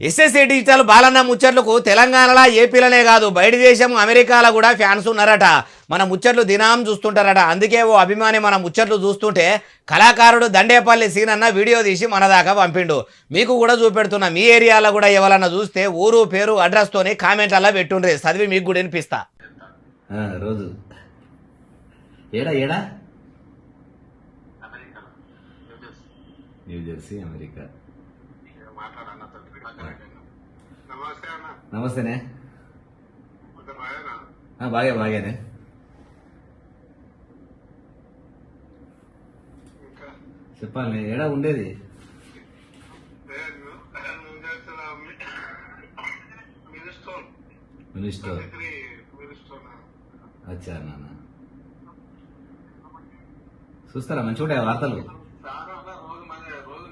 SSA digital Balanna ముచ్చట్లకు తెలంగాణలో ఏపీలోనే కాదు బయట దేశం అమెరికాలో కూడా ఫ్యాన్స్ ఉన్నారట. మన ముచ్చట్లు దినాం చూస్తుంటారట. అందుకే ఓ అభిమాని మన ముచ్చట్లు చూస్తుంటే కళాకారుడు దండేపల్లి సీనన్న వీడియో తీసి మన దాకా పంపిండు. మీకు కూడా చూపెడుతున్నా. మీ ఏరియాలో కూడా ఎవరన్నా చూస్తే ఊరు పేరు అడ్రస్తోని కామెంట్లలో పెట్టుండ్రి. చదివి మీకు కూడా వినిపిస్తా. ఆ, రోజు. ఏడా ఏడా? New Jersey America. అన్న నమస్తేనే. బాగే బాగానే చెప్పాలి ఏడా ఉండేది? మినిస్టర్. అచ్చా నాన్న. చూస్తారా మంచిగా ఉంటాయి వార్తలు చాలా అన్న రోజు మన రోజు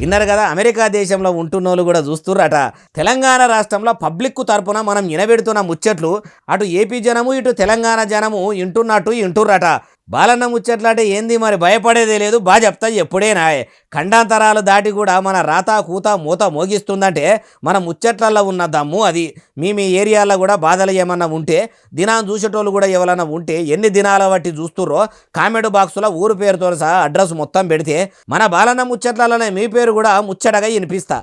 విన్నారు కదా అమెరికా దేశంలో ఉంటున్నోళ్ళు కూడా చూస్తుర్రట. తెలంగాణ రాష్ట్రంలో పబ్లిక్ తరపున మనం వినబెడుతున్న ముచ్చట్లు అటు ఏపీ జనము ఇటు తెలంగాణ జనము ఇంటున్నట్టు ఇంటుర్రట బాలన్న ముచ్చట్లు అంటే ఏంది మరి? భయపడేదే లేదు. బాగా చెప్తా ఎప్పుడేనా ఖండాంతరాలు దాటి కూడా మన రాత కూత మూత మోగిస్తుందంటే మన ముచ్చట్లలో ఉన్న దమ్ము అది. మీ మీ ఏరియాలో కూడా బాధలు ఏమన్నా ఉంటే దినాన్ని చూసేటోళ్ళు కూడా ఎవరన్నా ఉంటే ఎన్ని దినాల బట్టి చూస్తుర్రో కామెంట్ బాక్సులో ఊరు పేరుతో సహా అడ్రస్ మొత్తం పెడితే మన బాలన్న ముచ్చట్లలోనే మీ పేరు కూడా ముచ్చటగా వినిపిస్తా.